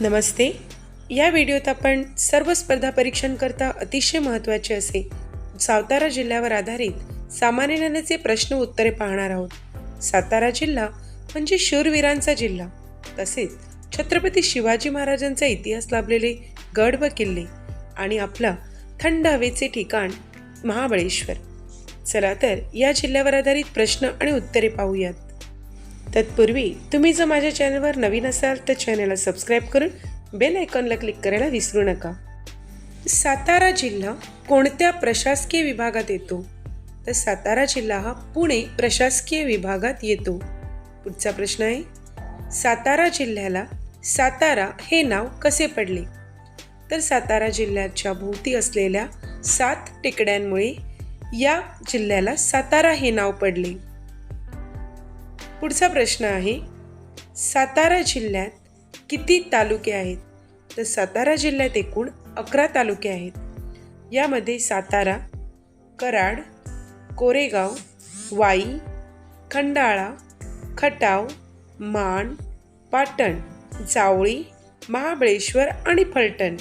नमस्ते. या व्हिडिओत आपण सर्व स्पर्धा परीक्षांकरता अतिशय महत्त्वाचे असे सातारा जिल्ह्यावर आधारित सामान्य ज्ञानाचे प्रश्न उत्तरे पाहणार आहोत. सातारा जिल्हा म्हणजे शूरवीरांचा जिल्हा. तसेच छत्रपती शिवाजी महाराजांचा इतिहास लाभलेले गड व किल्ले आणि आपला थंड हवेचे ठिकाण महाबळेश्वर. चला तर या जिल्ह्यावर आधारित प्रश्न आणि उत्तरे पाहूयात. तत्पूर्वी तुम्ही जर माझ्या चॅनलवर नवीन असाल तर चॅनलला सबस्क्राईब करून बेल आयकॉनला क्लिक करायला विसरू नका. सातारा जिल्हा कोणत्या प्रशासकीय विभागात येतो? तर सातारा जिल्हा हा पुणे प्रशासकीय विभागात येतो. पुढचा प्रश्न आहे सातारा जिल्ह्याला सातारा हे नाव कसे पडले? तर सातारा जिल्ह्याच्या भोवती असलेल्या सात टेकड्यांमुळे या जिल्ह्याला सातारा हे नाव पडले. पुढचा प्रश्न आहे सातारा जिल्ह्यात किती तालुके आहेत? तर सातारा जिल्ह्यात एकूण अकरा तालुके आहेत. यामध्ये सातारा कराड कोरेगाव वाई खंडाळा खटाव माण पाटण जावळी महाबळेश्वर आणि फलटण.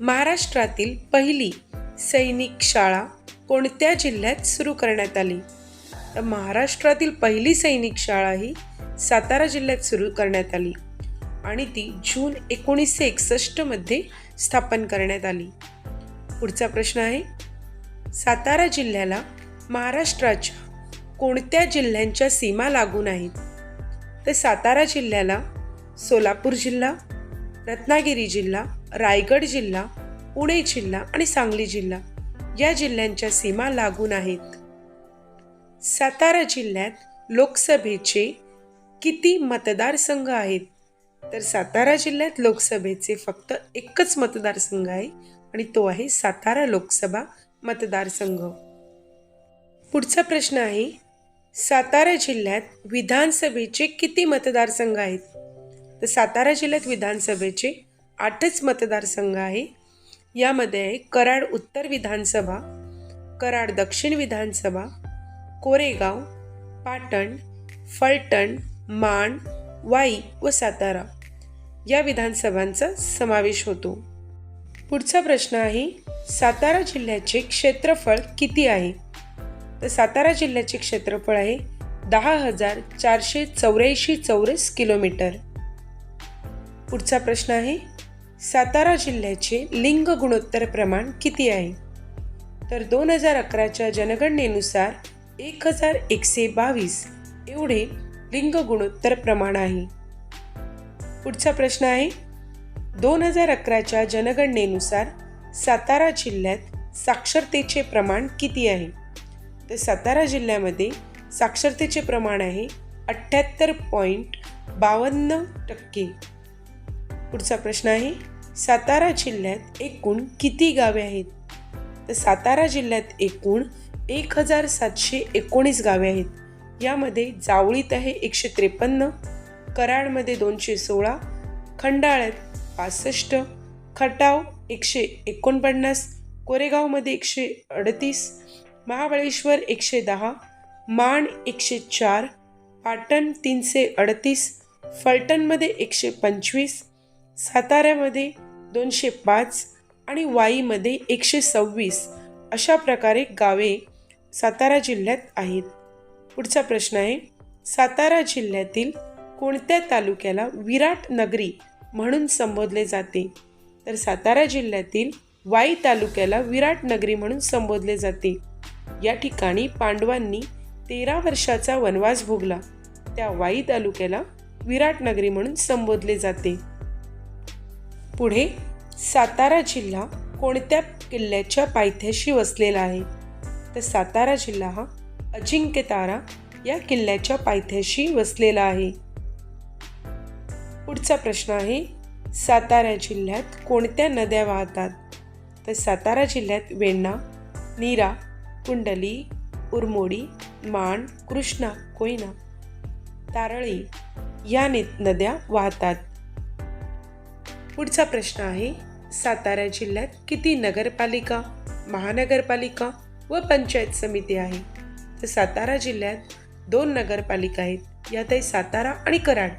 महाराष्ट्रातील पहिली सैनिक शाळा कोणत्या जिल्ह्यात सुरू करण्यात आली? महाराष्ट्रातील पहिली सैनिक शाळा ही सातारा जिल्ह्यात सुरू करण्यात आली आणि ती जून एकोणीसशे एकसष्टमध्ये स्थापन करण्यात आली. पुढचा प्रश्न आहे सातारा जिल्ह्याला महाराष्ट्राच्या कोणत्या जिल्ह्यांच्या सीमा लागून आहेत? तर सातारा जिल्ह्याला सोलापूर जिल्हा रत्नागिरी जिल्हा रायगड जिल्हा पुणे जिल्हा आणि सांगली जिल्हा या जिल्ह्यांच्या सीमा लागून आहेत. सातारा जिल्ह्यात लोकसभेचे किती मतदारसंघ आहेत? तर सातारा जिल्ह्यात लोकसभेचे फक्त एकच मतदारसंघ आहे आणि तो आहे सातारा लोकसभा मतदारसंघ. पुढचा प्रश्न आहे सातारा जिल्ह्यात विधानसभेचे किती मतदारसंघ आहेत? तर सातारा जिल्ह्यात विधानसभेचे आठच मतदारसंघ आहे. यामध्ये आहे कराड उत्तर विधानसभा कराड दक्षिण विधानसभा कोरेगाव पाटण फलटण माण वाई व सातारा या विधानसभांचा समावेश होतो. पुढचा प्रश्न आहे सातारा जिल्ह्याचे क्षेत्रफळ किती आहे? तर सातारा जिल्ह्याचे क्षेत्रफळ आहे दहा हजार चारशे चौऱ्याऐंशी चौरस किलोमीटर. पुढचा प्रश्न आहे सातारा जिल्ह्याचे लिंग गुणोत्तर प्रमाण किती आहे? तर दोन हजार अकराच्या जनगणनेनुसार एक हजार एकशे बावीस एवढे लिंग गुणोत्तर प्रमाण आहे. पुढचा प्रश्न आहे दोन हजार अकराच्या जनगणनेनुसार सातारा जिल्ह्यात साक्षरतेचे प्रमाण किती आहे? तर सातारा जिल्ह्यामध्ये साक्षरतेचे प्रमाण आहे अठ्ठ्याहत्तर पॉईंट बावन्न टक्के. पुढचा प्रश्न आहे सातारा जिल्ह्यात एकूण किती गावे आहेत? तर सातारा जिल्ह्यात एकूण एक हजार सातशे एकोणीस गावे आहेत. यामध्ये जावळीत आहे एकशे त्रेपन्न कराडमध्ये दोनशे सोळा खंडाळ्यात पासष्ट खटाव एकशे एकोणपन्नास कोरेगावमध्ये एकशे अडतीस महाबळेश्वर एकशे दहा माण एकशे चार पाटण तीनशे अडतीस फलटणमध्ये एकशे पंचवीस साताऱ्यामध्ये दोनशे पाच आणि वाईमध्ये एकशे सव्वीस अशा प्रकारे गावे सातारा जिल्ह्यात आहेत. पुढचा प्रश्न आहे सातारा जिल्ह्यातील कोणत्या तालुक्याला विराट नगरी म्हणून संबोधले जाते? तर सातारा जिल्ह्यातील वाई तालुक्याला विराट नगरी म्हणून संबोधले जाते. या ठिकाणी पांडवांनी तेरा वर्षाचा वनवास भोगला. त्या वाई तालुक्याला विराट नगरी म्हणून संबोधले जाते. पुढे सातारा जिल्हा कोणत्या किल्ल्याच्या पायथ्याशी वसलेला आहे? तर सातारा जिल्हा हा अजिंक्यतारा या किल्ल्याच्या पायथ्याशी वसलेला आहे. पुढचा प्रश्न आहे सातारा जिल्ह्यात कोणत्या नद्या वाहतात? तर सातारा जिल्ह्यात वेण्णा नीरा कुंडली उरमोडी माण कृष्णा कोयना तारळी या नि नद्या वाहतात. पुढचा प्रश्न आहे सातारा जिल्ह्यात किती नगरपालिका महानगरपालिका व पंचायत समिती आहे. तर सातारा जिल्ह्यात दोन नगरपालिका आहेत. यात आहे सातारा आणि कराड.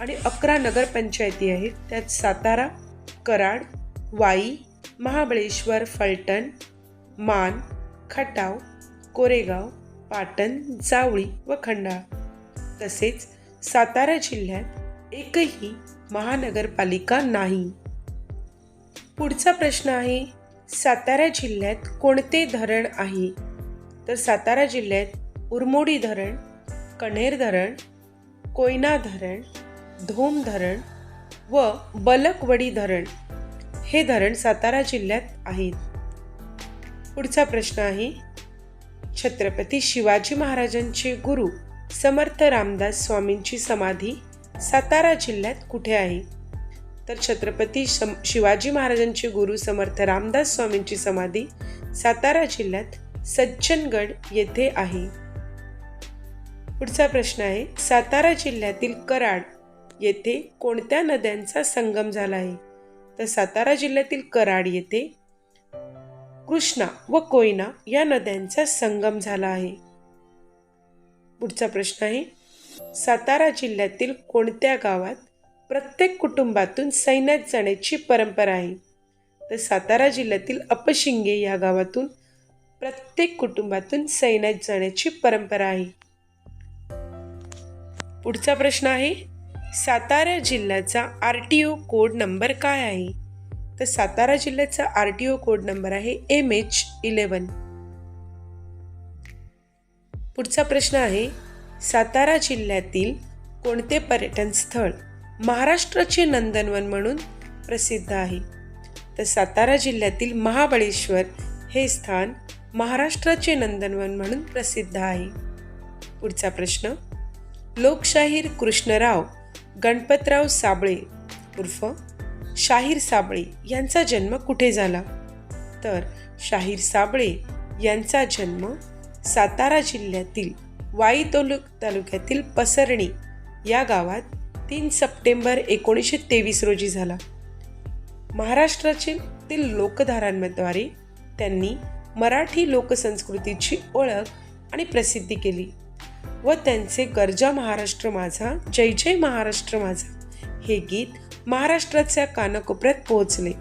आणि अकरा नगरपंचायती आहेत. त्यात सातारा कराड वाई महाबळेश्वर फलटण मान खटाव कोरेगाव पाटण जावळी व खंडाळा. तसेच सातारा जिल्ह्यात एकही महानगरपालिका नाही. पुढचा प्रश्न आहे सातारा जिल्ह्यात कोणते धरण आहे? तर सातारा जिल्ह्यात उरमोडी धरण कणेर धरण कोयना धरण धोम धरण व बलकवडी धरण हे धरण सातारा जिल्ह्यात आहेत. पुढचा प्रश्न आहे छत्रपती शिवाजी महाराजांचे गुरु समर्थ रामदास स्वामींची समाधी सातारा जिल्ह्यात कुठे आहे? तर छत्रपती सम शिवाजी महाराजांचे गुरु समर्थ रामदास स्वामींची समाधी सातारा जिल्ह्यात सज्जनगड येथे आहे. पुढचा प्रश्न आहे सातारा जिल्ह्यातील कराड येथे कोणत्या नद्यांचा संगम झाला आहे? तर सातारा जिल्ह्यातील कराड येथे कृष्णा व कोयना या नद्यांचा संगम झाला आहे. पुढचा प्रश्न आहे सातारा जिल्ह्यातील कोणत्या गावात प्रत्येक कुटुंबातून सैन्यात जाण्याची परंपरा आहे. तर सातारा जिल्ह्यातील अपशिंगे या गावातून प्रत्येक कुटुंबातून सैन्यात जाण्याची परंपरा आहे. पुढचा प्रश्न आहे सातारा जिल्ह्याचा R T O code number काय आहे? तर सातारा जिल्ह्याचा R T O code number आहे एम एच इलेवन पुढचा प्रश्न आहे सातारा जिल्ह्यातील कोणते पर्यटन स्थळ महाराष्ट्राचे नंदनवन म्हणून प्रसिद्ध आहे. तर सातारा जिल्ह्यातील महाबळेश्वर हे स्थान महाराष्ट्राचे नंदनवन म्हणून प्रसिद्ध आहे. पुढचा प्रश्न लोकशाहीर कृष्णराव गणपतराव साबळे उर्फ शाहीर साबळे यांचा जन्म कुठे झाला? तर शाहीर साबळे यांचा जन्म सातारा जिल्ह्यातील वाई तालुक्यातील पसरणी या गावात तीन सप्टेंबर एकोणीसशे तेवीस रोजी झाला. महाराष्ट्रातील लोकधारांद्वारे त्यांनी मराठी लोकसंस्कृतीची ओळख आणि प्रसिद्धी केली व त्यांचे गरजा महाराष्ट्र माझा जय जय महाराष्ट्र माझा हे गीत महाराष्ट्राच्या कानकोपऱ्यात पोहोचले.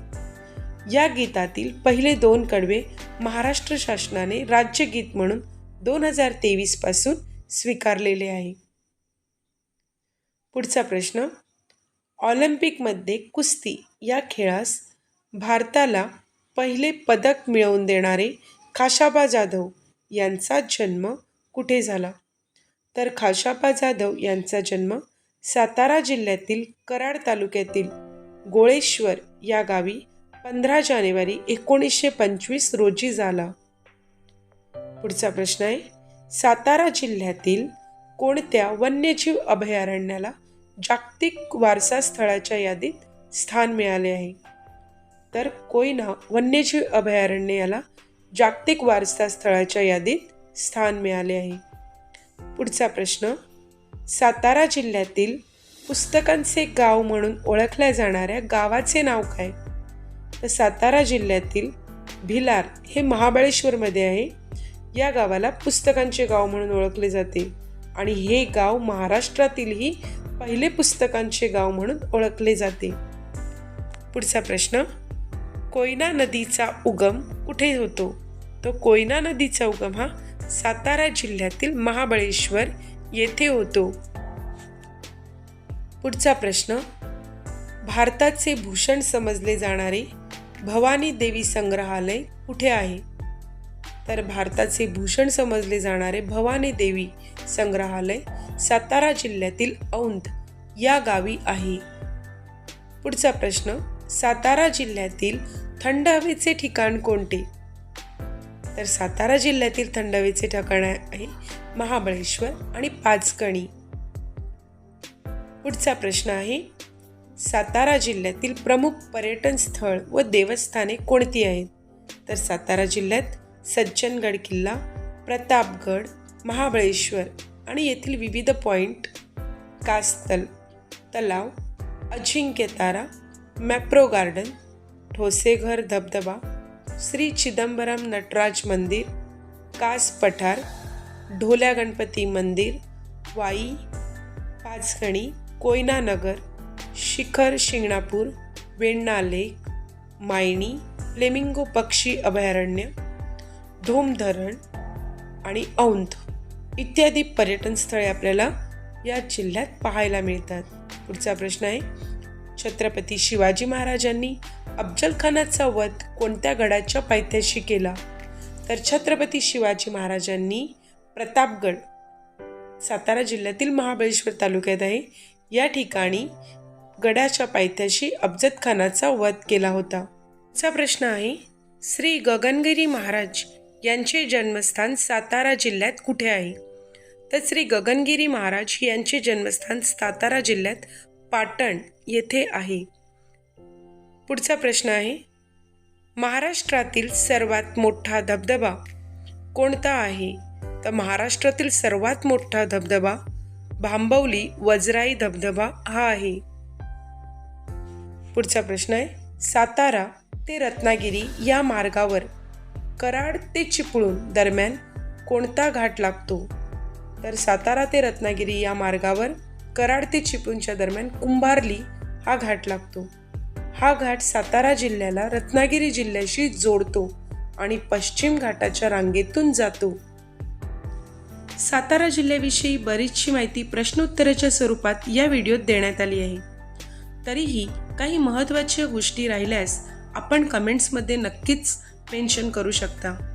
या गीतातील पहिले दोन कडवे महाराष्ट्र शासनाने राज्यगीत म्हणून दोन हजार तेवीसपासून स्वीकारलेले आहे. पुढचा प्रश्न. ऑलिम्पिकमध्ये कुस्ती या खेळास भारताला पहिले पदक मिळवून देणारे खाशाबा जाधव यांचा जन्म कुठे झाला? तर खाशाबा जाधव यांचा जन्म सातारा जिल्ह्यातील कराड तालुक्यातील गोळेश्वर या गावी पंधरा जानेवारी एकोणीसशे पंचवीस रोजी झाला. पुढचा प्रश्न आहे. सातारा जिल्ह्यातील कोणत्या वन्यजीव अभयारण्याला जागतिक वारसा स्थळाच्या यादीत स्थान मिळाले आहे. तर कोयना वन्यजीव अभयारण्य याला जागतिक वारसा स्थळाच्या यादीत स्थान मिळाले आहे. पुढचा प्रश्न सातारा जिल्ह्यातील पुस्तकांचे गाव म्हणून ओळखल्या जाणाऱ्या गावाचे नाव काय? तर सातारा जिल्ह्यातील भिलार हे महाबळेश्वरमध्ये आहे. या गावाला पुस्तकांचे गाव म्हणून ओळखले जाते आणि हे गाव महाराष्ट्रातीलही पहिले पुस्तकांचे गाव म्हणून ओळखले जाते. पुढचा प्रश्न कोयना नदीचा उगम कुठे होतो? तो कोयना नदीचा उगम हा सातारा जिल्ह्यातील महाबळेश्वर येथे होतो. पुढचा प्रश्न भारताचे भूषण समजले जाणारे भवानी देवी संग्रहालय कुठे आहे? तर भारताचे भूषण समजले जाणारे भवानी देवी संग्रहालय सातारा जिल्ह्यातील औंध या गावी आहे. पुढचा प्रश्न सातारा जिल्ह्यातील थंड हवेचे ठिकाण कोणते? तर सातारा जिल्ह्यातील थंड हवेचे ठिकाण आहे महाबळेश्वर आणि पाचकणी पुढचा प्रश्न आहे सातारा जिल्ह्यातील प्रमुख पर्यटन स्थळ व देवस्थाने कोणती आहेत? तर सातारा जिल्ह्यात सज्जनगड किल्ला प्रतापगड महाबळेश्वर आणि येथील विविध पॉईंट कास्तल तलाव अजिंक्यतारा मॅप्रो गार्डन ठोसेघर धबधबा श्री चिदंबरम नटराज मंदिर कास पठार ढोल्या गणपती मंदिर वाई पाचगणी कोयनानगर शिखर शिंगणापूर वेण्णा लेक मायणी फ्लेमिंगो पक्षी अभयारण्य धोम धरण आणि औंध. इत्यादी पर्यटन स्थळे आपल्याला या जिल्ह्यात पाहायला मिळतात. पुढचा प्रश्न आहे छत्रपती शिवाजी महाराजांनी अफजलखानाचा वध कोणत्या गडाच्या पायथ्याशी केला? तर छत्रपती शिवाजी महाराजांनी प्रतापगड सातारा जिल्ह्यातील महाबळेश्वर तालुक्यात आहे. या ठिकाणी गडाच्या पायथ्याशी अफजत खानाचा वध केला होता. चा प्रश्न आहे श्री गगनगिरी महाराज यांचे जन्मस्थान सातारा जिल्ह्यात कुठे आहे? तर श्री गगनगिरी महाराज यांचे जन्मस्थान सातारा जिल्ह्यात पाटण येथे आहे. पुढचा प्रश्न आहे महाराष्ट्रातील सर्वात मोठा धबधबा कोणता आहे? तर महाराष्ट्रातील सर्वात मोठा धबधबा भांबवली वजराई धबधबा हा आहे. पुढचा प्रश्न आहे सातारा ते रत्नागिरी या मार्गावर कराड ते चिपळूण दरम्यान कोणता घाट लागतो? तर सातारा ते रत्नागिरी या मार्गावर कराड ते चिपळूणच्या दरम्यान कुंभारली हा घाट लागतो. हा घाट सातारा जिल्ह्याला रत्नागिरी जिल्ह्याशी जोडतो आणि पश्चिम घाटाच्या रांगेतून जातो. सातारा जिल्ह्याविषयी बरीचशी माहिती प्रश्नोत्तराच्या स्वरूपात या व्हिडिओत देण्यात आली आहे. तरीही काही महत्त्वाच्या गोष्टी राहिल्यास आपण कमेंट्समध्ये नक्कीच मेन्शन करू शकता.